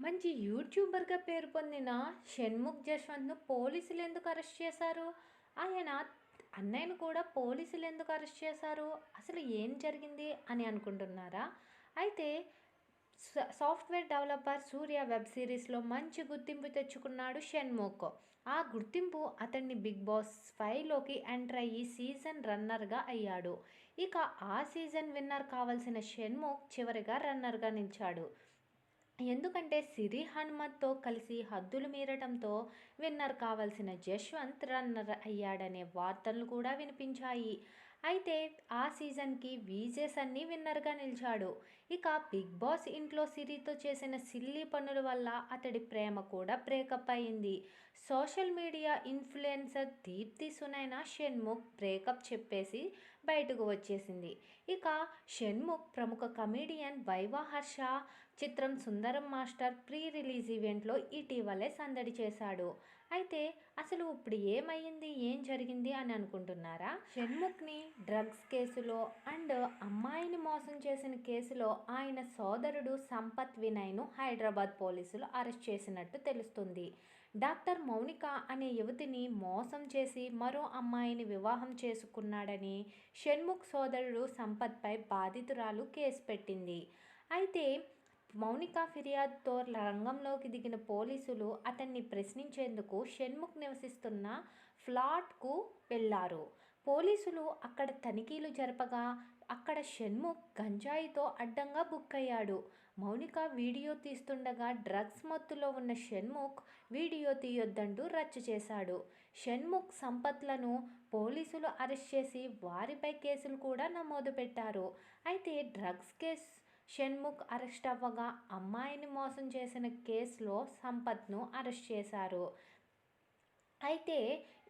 మంచి యూట్యూబర్గా పేరు పొందిన షణ్ముఖ్ జశ్వంత్ను పోలీసులు ఎందుకు అరెస్ట్ చేశారు? ఆయన అన్నయ్యను కూడా పోలీసులు ఎందుకు అరెస్ట్ చేశారు? అసలు ఏం జరిగింది అని అనుకుంటున్నారా? అయితే సాఫ్ట్వేర్ డెవలపర్ సూర్య వెబ్ సిరీస్లో మంచి గుర్తింపు తెచ్చుకున్నాడు షణ్ముఖ్. ఆ గుర్తింపు అతన్ని బిగ్ బాస్ ఫైవ్లోకి ఎంటర్ అయ్యి సీజన్ రన్నర్గా అయ్యాడు. ఇక ఆ సీజన్ విన్నర్ కావాల్సిన షణ్ముఖ్ చివరిగా రన్నర్గా నిలిచాడు. ఎందుకంటే సిరి హనుమత్తో కలిసి హద్దులు మీరటంతో విన్నర్ కావాల్సిన జశ్వంత్ రన్నర్ అయ్యాడనే వార్తలు కూడా వినిపించాయి. అయితే ఆ సీజన్కి విజే సన్నీ విన్నర్గా నిలిచాడు. ఇక బిగ్ బాస్ ఇంట్లో సిరితో చేసిన సిల్లీ పనుల వల్ల అతడి ప్రేమ కూడా బ్రేకప్ అయింది. Social media influencer Deepthi Sunaina Shanmukh breakup చెప్పేసి బయటకు వచ్చేసింది. ఇక షణ్ముఖ్ ప్రముఖ కమీడియన్ వైవాహర్ష చిత్రం సుందరం మాస్టర్ ప్రీ రిలీజ్ ఈవెంట్లో ఇటీవలే సందడి చేశాడు. అయితే అసలు ఇప్పుడు ఏమైంది ఏం జరిగింది? అని అనుకుంటున్నారా? షణ్ముఖ్ని డ్రగ్స్ కేసులో అండ్ అమ్మాయిని మోసం చేసిన కేసులో ఆయన సోదరుడు సంపత్ వినయ్ను హైదరాబాద్ పోలీసులు అరెస్ట్ చేసినట్టు తెలుస్తుంది. డాక్టర్ మౌనిక అనే యువతిని మోసం చేసి మరో అమ్మాయిని వివాహం చేసుకున్నాడని షణ్ముఖ్ సోదరుడు సంపత్పై బాధితురాలు కేసు పెట్టింది. అయితే మౌనిక ఫిర్యాదుతో రంగంలోకి దిగిన పోలీసులు అతన్ని ప్రశ్నించేందుకు షణ్ముఖ్ నివసిస్తున్న ఫ్లాట్కు వెళ్ళారు పోలీసులు అక్కడ తనిఖీలు జరపగా అక్కడ షణ్ముఖ్ గంజాయితో అడ్డంగా బుక్ అయ్యాడు. మౌనిక వీడియో తీస్తుండగా డ్రగ్స్ మత్తులో ఉన్న షణ్ముఖ్ వీడియో తీయొద్దంటూ రచ్చ చేశాడు. షణ్ముఖ్ సంపత్లను పోలీసులు అరెస్ట్ చేసి వారిపై కేసులు కూడా నమోదు పెట్టారు. అయితే డ్రగ్స్ కేసు షణ్ముఖ్ అరెస్ట్ అవ్వగా అమ్మాయిని మోసం చేసిన కేసులో సంపత్ను అరెస్ట్ చేశారు. అయితే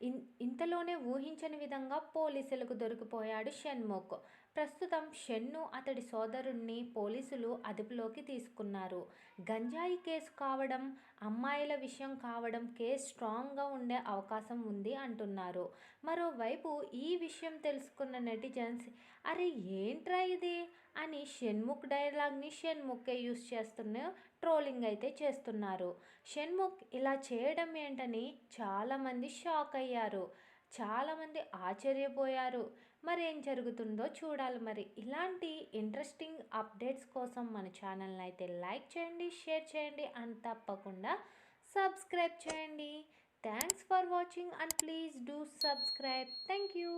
ఇన్ ఇంతలోనే ఊహించని విధంగా పోలీసులకు దొరికిపోయాడు షణ్ముఖ్. ప్రస్తుతం షన్ను అతడి సోదరుణ్ణి పోలీసులు అదుపులోకి తీసుకున్నారు. గంజాయి కేసు కావడం అమ్మాయిల విషయం కావడం కేసు స్ట్రాంగ్గా ఉండే అవకాశం ఉంది అంటున్నారు. మరోవైపు ఈ విషయం తెలుసుకున్న నెటిజన్స్ అరే ఏంట్రా ఇది? అని షణ్ముఖ్ డైలాగ్ని షణ్ముఖే యూస్ చేస్తున్న ట్రోలింగ్ అయితే చేస్తున్నారు. షణ్ముఖ్ ఇలా చేయడం ఏంటని చాలామంది షాక్ అయ్యారు. చాలామంది ఆశ్చర్యపోయారు. మరి ఏం జరుగుతుందో చూడాలి మరి. ఇలాంటి ఇంట్రెస్టింగ్ అప్డేట్స్ కోసం మన ఛానల్ని అయితే లైక్ చేయండి షేర్ చేయండి అండ్ తప్పకుండా సబ్స్క్రైబ్ చేయండి. Thanks for watching and please do subscribe thank you